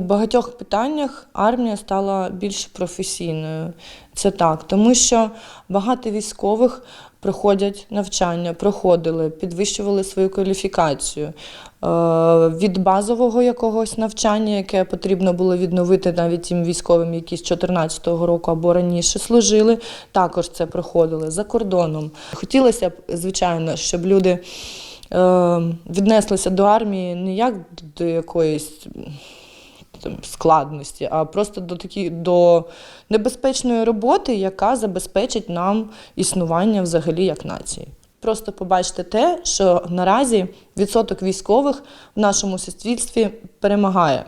у багатьох питаннях армія стала більш професійною. Це так, тому що багато військових проходять навчання, проходили, підвищували свою кваліфікацію. Е, Від базового якогось навчання, яке потрібно було відновити навіть тим військовим, які з 2014 року або раніше служили, також це проходили за кордоном. Хотілося б, звичайно, щоб люди е, віднеслися до армії не як до якоїсь там, складності, а просто до такі, до небезпечної роботи, яка забезпечить нам існування взагалі як нації. Просто побачте те, що наразі відсоток військових в нашому суспільстві перемагає.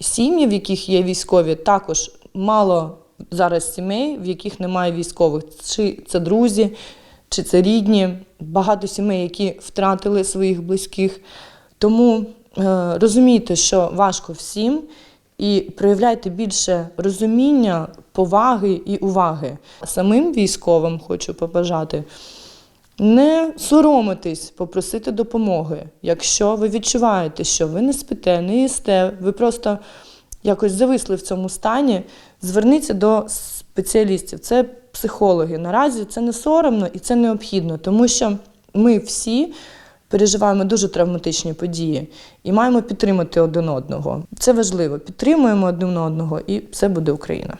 Сім'ї, в яких є військові, також мало зараз сімей, в яких немає військових. Чи це друзі, чи це рідні, багато сімей, які втратили своїх близьких. Тому розумійте, що важко всім, і проявляйте більше розуміння, поваги і уваги. Самим військовим хочу побажати не соромитись, попросити допомоги. Якщо ви відчуваєте, що ви не спите, не їсте, ви просто якось зависли в цьому стані, зверніться до спеціалістів. Це психологи. Наразі це не соромно і це необхідно, тому що ми всі переживаємо дуже травматичні події і маємо підтримати один одного. Це важливо. Підтримуємо один одного, і все буде Україна.